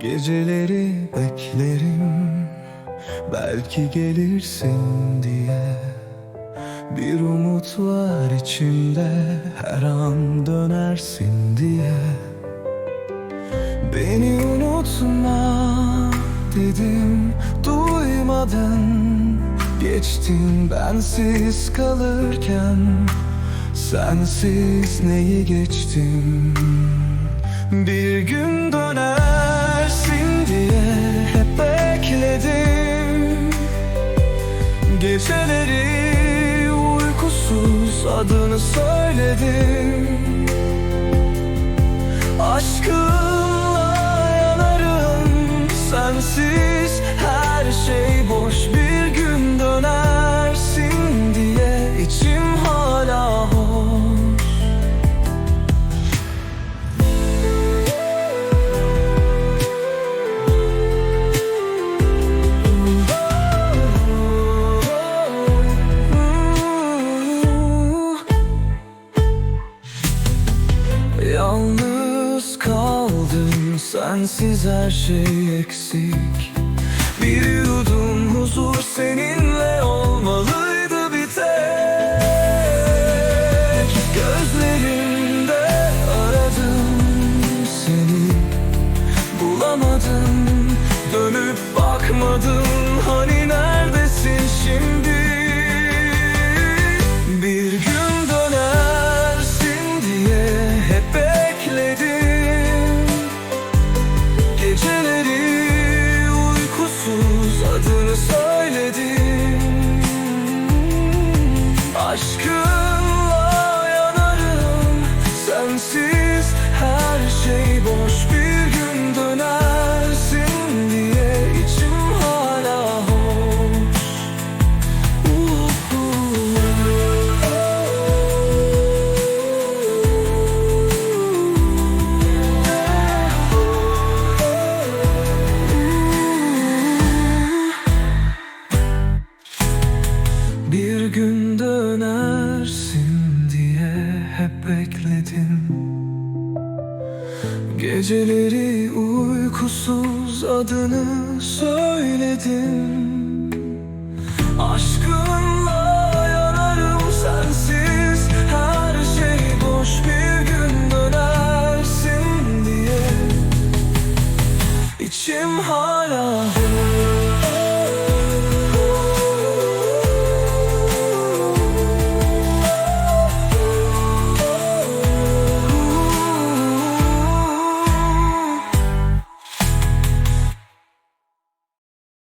Geceleri beklerim Belki gelirsin diye. Bir umut var içimde Her an dönersin diye. Beni unutma dedim Duymadın. Geçtin bensiz kalırken Sensiz neyi geçtim? Bir gün dönersin Geceleri uykusuz adını söyledim. Aşkınla yanarım sensiz her şey boş Bir sensiz her şey eksik. Bir yudum huzur seninle dönersin diye hep bekledim Geceleri uykusuz adını söyledim Aşkınla yanarım sensiz. Her şey boş bir gün dönersin diye. İçim hala